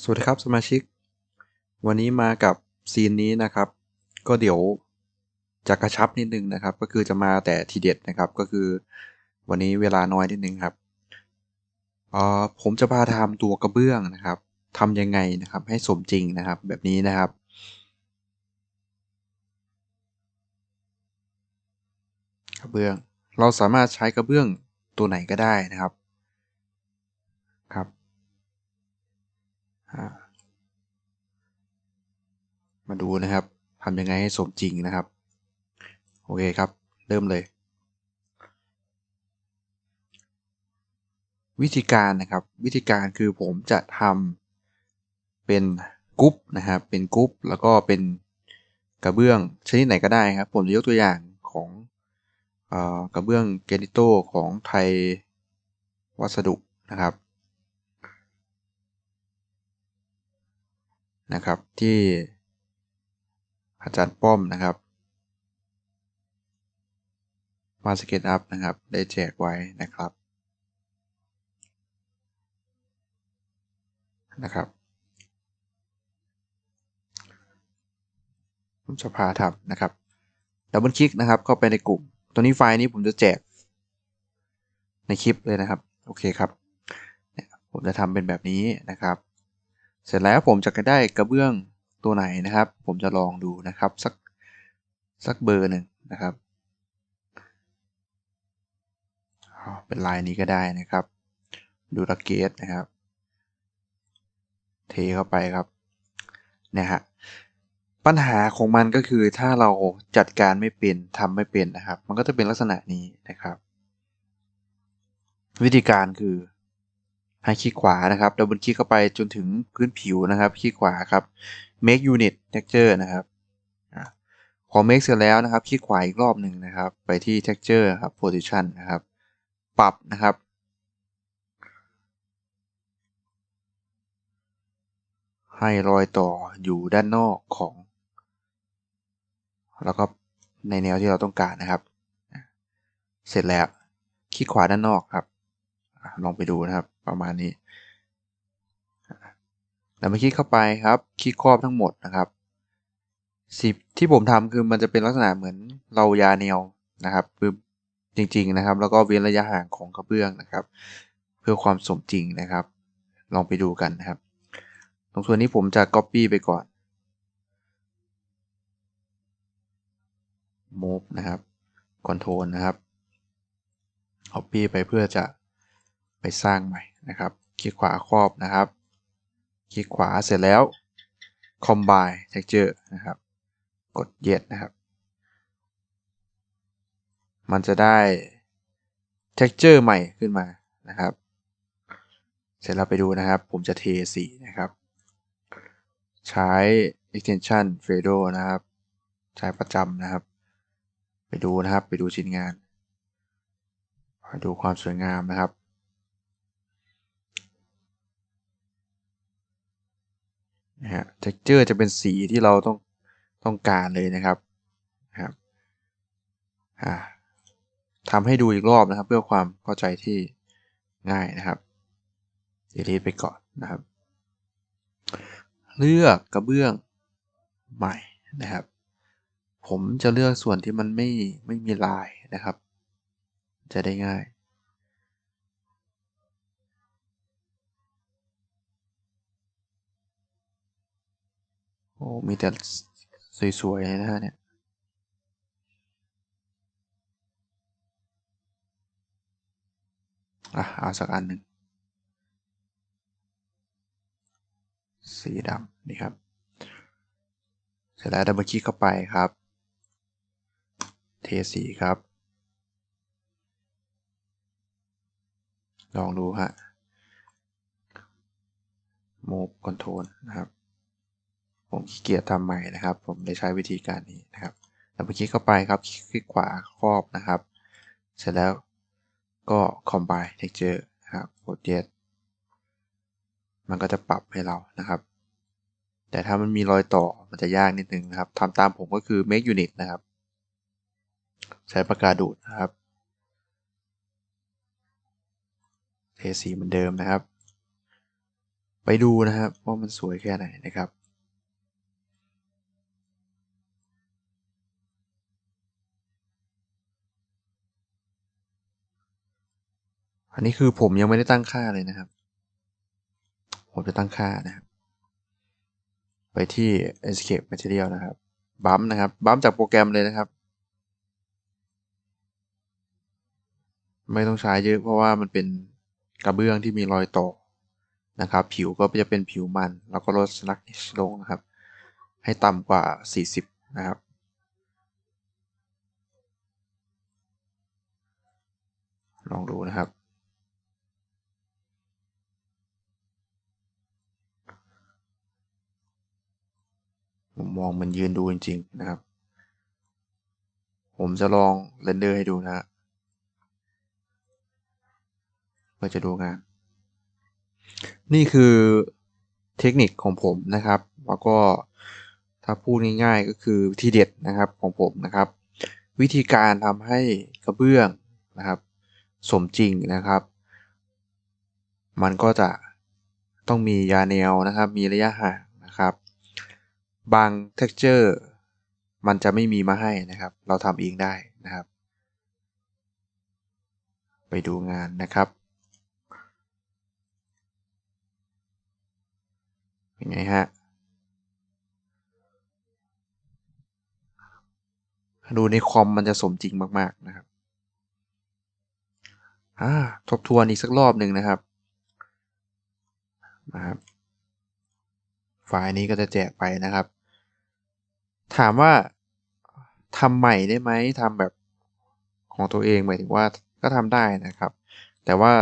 สวัสดีครับสมาชิก วันนี้มากับซีนนี้นะครับ ก็เดี๋ยวจะกระชับนิดนึงนะครับ ก็คือจะมาแต่ทีเด็ดนะครับ ก็คือวันนี้เวลาน้อยนิดนึงครับเอ่อผมจะพาทำตัวกระเบื้องนะครับทำยังไงนะครับ ให้สมจริงนะครับ แบบนี้นะครับ กระเบื้อง เราสามารถใช้กระเบื้องตัวไหนก็ได้นะครับ มาดูนะครับทำยังไงให้สมจริงนะครับ โอเคครับ เริ่มเลย วิธีการนะครับ วิธีการคือผมจะทำเป็นกรุ๊ปนะครับ เป็นกรุ๊ปแล้วก็เป็นกระเบื้องชนิดไหนก็ได้ครับ ผมจะยกตัวอย่างของอกระเบื้องเกนิโตของไทยวัสดุนะครับ นะครับที่อาจารย์ป้อมนะครับมาสเก็ตอัพนะครับ ได้แจกไว้นะครับนะครับผมจะพาทำนะครับดับเบิลคลิกนะครับเข้าไปในกลุ่ม ตัวนี้ไฟล์นี้ผมจะแจก ในคลิปเลยนะครับ โอเคครับ ผมจะทำเป็นแบบนี้นะครับ เสร็จแล้วผมจะได้กระเบื้องตัวไหนนะครับ ผมจะลองดูนะครับสักสักเบอร์หนึ่งนะครับเป็นลายนี้ก็ได้นะครับ ดูระเกตนะครับ เทเข้าไปครับนะฮะปัญหาของมันก็คือถ้าเราจัดการไม่เป็นทำไม่เป็นนะครับ มันก็จะเป็นลักษณะนี้นะครับ วิธีการคือ ให้คลิกขวานะครับดับเบิลคลิกเข้าไปจนถึงพื้นผิวนะครับ คลิกขวาครับ make unit texture นะครับพอ make เสร็จแล้วนะครับ คลิกขวาอีกรอบหนึ่งนะครับ ไปที่ texture ครับ position นะครับ ปรับนะครับ ให้รอยต่ออยู่ด้านนอกของ แล้วก็ในแนวที่เราต้องการนะครับ เสร็จแล้ว คลิกขวาด้านนอกครับ ลองไปดูนะครับ ประมาณนี้แล้วมาคลิกเข้าไปครับ คลิกครอบทั้งหมดนะครับสิบที่ผมทำคือมันจะเป็นลักษณะเหมือนเรายาแนวนะครับคือจริง ๆนะครับ แล้วก็เว้นระยะห่างของกระเบื้องนะครับ เพื่อความสมจริงนะครับ ลองไปดูกันนะครับ ตรงส่วนนี้ผมจะ Copy ไปก่อน Move นะครับ Control นะครับ Copy ไปเพื่อจะ ไปสร้างใหม่นะครับ คลิกขวาครอบนะครับ คลิกขวาเสร็จแล้ว Combine Texture นะครับ กด Yes นะครับ มันจะได้ texture ใหม่ขึ้นมานะครับ เสร็จแล้วไปดูนะครับ ผมจะเทสีนะครับ ใช้ extension Fado นะครับ ใช้ประจำนะครับ ไปดูนะครับ ไปดูชิ้นงาน ดูความสวยงามนะครับ นะฮะ texture จะเป็นสีที่เราต้องต้องการเลยนะครับนะครับทำให้ดูอีกรอบนะครับ เพื่อความเข้าใจที่ง่ายนะครับ delete ไปก่อนนะครับ เลือกกระเบื้องใหม่นะครับ ผมจะเลือกส่วนที่มันไม่ไม่มีลายนะครับ จะได้ง่าย อ้มีแต่สวยๆเลยนะฮะเนี่ยอะเอาสักอันหนึ่งสีดำนี่ครับ เสร็จแล้วดับเบิลคลิกเข้าไปครับ เทสีครับ ลองดูฮะ Move Control นะครับ ผมขี้เกียจทำใหม่นะครับ ผมได้ใช้วิธีการนี้นะครับดับเบิลคลิกเข้าไปครับ คลิกขวาครอบนะครับ เสร็จแล้วก็ Combine Texture นะครับกด Yes มันก็จะปรับให้เรานะครับ แต่ถ้ามันมีรอยต่อมันจะยากนิดนึงนะครับทำตามผมก็คือ make unit นะครับ ใช้ปากกาดูดนะครับเทสีเหมือนเดิมนะครับ ไปดูนะครับว่ามันสวยแค่ไหนนะครับ อันนี้คือผมยังไม่ได้ตั้งค่าเลยนะครับ ผมจะตั้งค่านะครับ ไปที่ escape material นะครับบัมนะครับบัมจากโปรแกรมเลยนะครับ ไม่ต้องใช้เยอะเพราะว่ามันเป็นกระเบื้องที่มีรอยต่อนะครับ ผิวก็จะเป็นผิวมัน แล้วก็ลด sluggish ลงนะครับ ให้ต่ำกว่า 40 นะครับลองดูนะครับ ผมมองมันยืนดูจริง ๆ นะครับ ผมจะลองเรนเดอร์ให้ดูนะฮะเพื่อจะดูงาน นี่คือเทคนิคของผมนะครับ แล้วก็ถ้าพูดง่ายๆก็คือที่เด็ดนะครับของผมนะครับ วิธีการทำให้กระเบื้องนะครับ สมจริงนะครับ มันก็จะต้องมียาแนวนะครับ มีระยะห่าง บาง texture มันจะไม่มีมาให้นะครับ เราทำเองได้นะครับ ไปดูงานนะครับเป็นไงฮะ ดูในคอมมันจะสมจริงมาก ๆ นะครับอ่าทบทวนอีกสักรอบหนึ่งนะครับนะครับ ไฟล์นี้ก็จะแจกไปนะครับ ถามว่าทำใหม่ได้ไหมทำแบบของตัวเองหมายถึงว่าก็ทำได้นะครับ แต่ว่า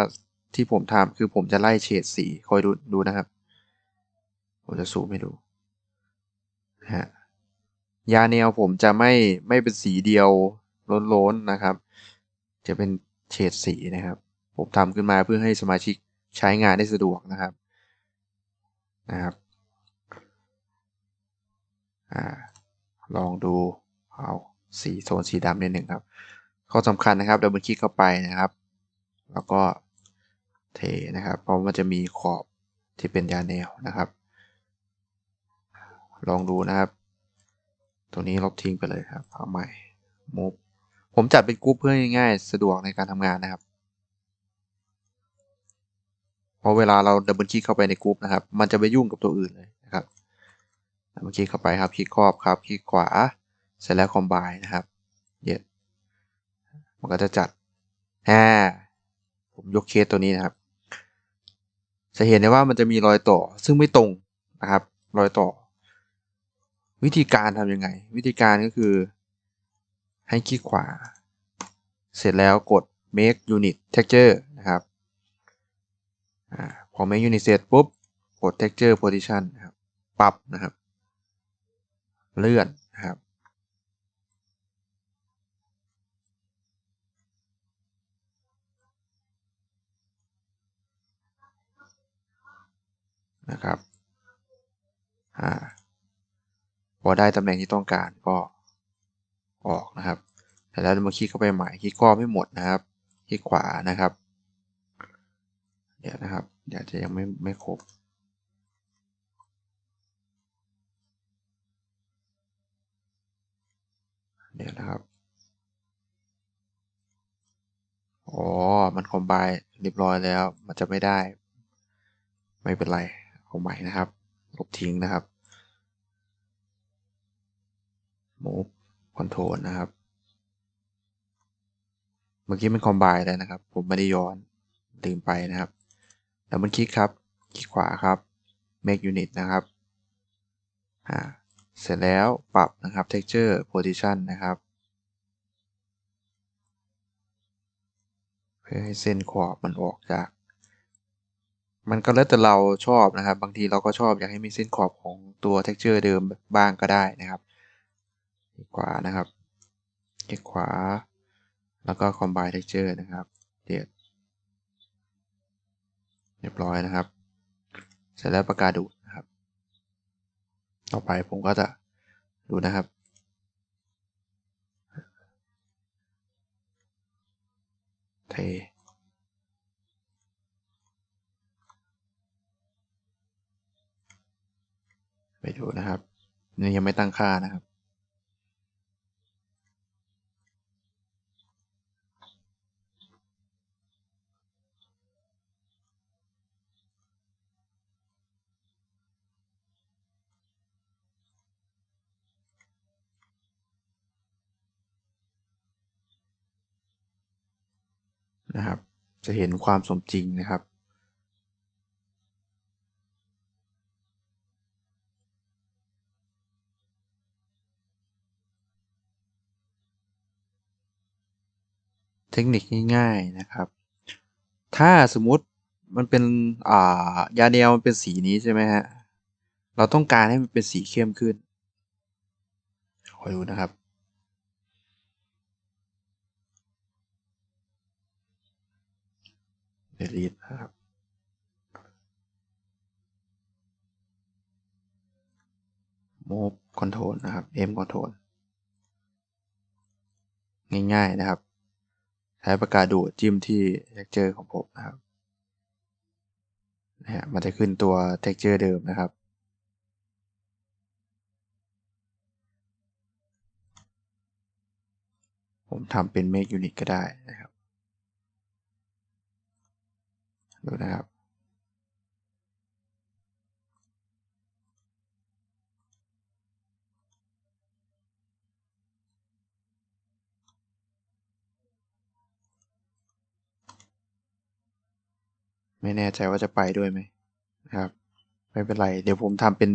ที่ผมทำคือผมจะไล่เฉดสีคอยดูดูนะครับ ผมจะซูมให้ดูฮะยาแนวผมจะไม่ไม่เป็นสีเดียวล้นๆนะครับ จะเป็นเฉดสีนะครับ ผมทำขึ้นมาเพื่อให้สมาชิกใช้งานได้สะดวกนะครับนะครับ อ่าลองดูเอาสีโซนสีดำนิดหนึ่งครับข้อสำคัญนะครับดับเบิลคลิกเข้าไปนะครับ แล้วก็เทนะครับ เพราะมันจะมีขอบที่เป็นยาแนวนะครับ ลองดูนะครับ ตัวนี้ลบทิ้งไปเลยครับเอาใหม่มูฟผมจัดเป็นกรุ๊ปเพื่อง่ายๆสะดวกในการทำงานนะครับเพราะเวลาเราดับเบิลคลิกเข้าไปในกรุ๊ปนะครับ มันจะไปยุ่งกับตัวอื่นเลยนะครับ เบิลคลิกเข้าไปครับคลิกครอบครับคลิกขวาเสร็จแล้วคอมไบนะครับเย็ดมันก็จะจัดอ่าผมยกเคสตัวนี้นะครับ จะเห็นได้ว่ามันจะมีรอยต่อซึ่งไม่ตรงนะครับ รอยต่อ วิธีการทำยังไง วิธีการก็คือ ให้คลิกขวา เสร็จแล้วกด make unit texture นะครับอพอ make unit เสร็จปุ๊บ กด texture position นะครับ ปรับนะครับ เลื่อนนะครับ นะครับ อ่า พอได้ตำแหน่งที่ต้องการก็ออกนะครับ แต่แล้วมาคลิกเข้าไปใหม่ คลิกกรอบให้หมดนะครับ คลิกขวานะครับ เดี๋ยวนะครับ เดี๋ยวจะยังไม่ไม่ครบ เดี๋ยนะครับ อ๋อ มันคอมไบเรียบร้อยแล้ว มันจะไม่ได้ ไม่เป็นไรเอาใหม่นะครับ ลบทิ้งนะครับ move control นะครับ เมื่อกี้มันคอมไบแล้วนะครับ ผมไม่ได้ย้อนลืมไปนะครับ แล้วมันคลิกครับ คลิกขวาครับ make unit นะครับ อ่า เสร็จแล้วปรับนะครับ texture position นะครับ เพื่อให้เส้นขอบมันออกจาก มันก็แล้วแต่เราชอบนะครับ บางทีเราก็ชอบอยากให้มีเส้นขอบของตัว texture เดิมบ้างก็ได้นะครับขวานะครับคลิกขวา แล้วก็ combine texture นะครับเดียดเรียบร้อยนะครับ เสร็จแล้วปากกาดูด ต่อไปผมก็จะดูนะครับ เท ไปดูนะครับ นี่ยังไม่ตั้งค่านะครับ นะครับ จะเห็นความสมจริงนะครับ เทคนิคง่ายๆนะครับ ถ้าสมมุติมันเป็นอ่ายาแนวมันเป็นสีนี้ใช่ไหมฮะ เราต้องการให้มันเป็นสีเข้มขึ้นขอยดูนะครับ delete นะครับ move control นะครับ m control ง่ายๆนะครับ ใช้ปากกาดูดจิ้มที่ texture ของผมนะครับนะฮะมันจะขึ้นตัว texture เดิมนะครับ ผมทำเป็น make unit ก็ได้นะครับ ดูนะครับ ไม่แน่ใจว่าจะไปด้วยไหมนะครับ ไม่เป็นไร เดี๋ยวผมทำเป็น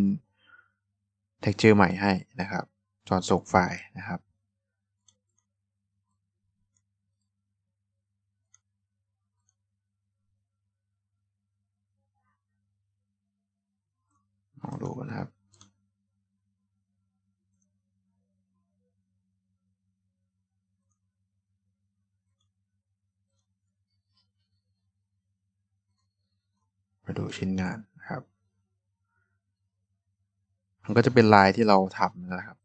texture ใหม่ให้นะครับตอนส่งไฟล์นะครับ องดูกันะครับมาดูชิ้นงานนะครับ มันก็จะเป็นลายที่เราทำนะครับ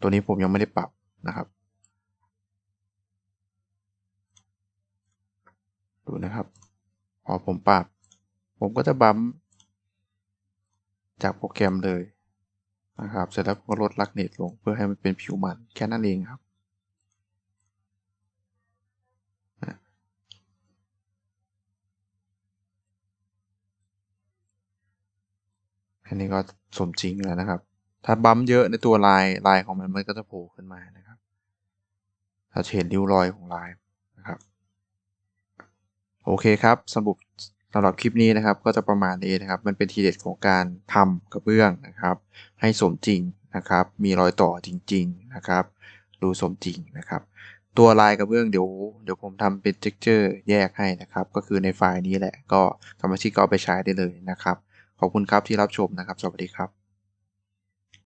ตัวนี้ผมยังไม่ได้ปรับนะครับ ดูนะครับ พอผมปรับ ผมก็จะบัม จากโปรแกรมเลยนะครับ เสร็จแล้วก็ลดลักเนตลงเพื่อให้มันเป็นผิวมันแค่นั้นเองครับ อันนี้ก็สมจริงแล้วนะครับ ถ้าบัมเยอะในตัวลายลายของมันมันก็จะโผล่ขึ้นมานะครับเราเห็นริ้วรอยของลายนะครับ โอเคครับสรับ สำหรับคลิปนี้นะครับก็จะประมาณนี้นะครับ มันเป็นทีเด็ดของการทำกระเบื้องนะครับ ให้สมจริงนะครับ มีรอยต่อจริง ๆนะครับ ดูสมจริงนะครับ ตัวลายกระเบื้องเดี๋ยวเดี๋ยวผมทำเป็นเท็กเจอร์แยกให้นะครับ ก็คือในไฟล์นี้แหละก็สมาชิกก็เอาไปใช้ได้เลยนะครับ ขอบคุณครับที่รับชมนะครับ สวัสดีครับ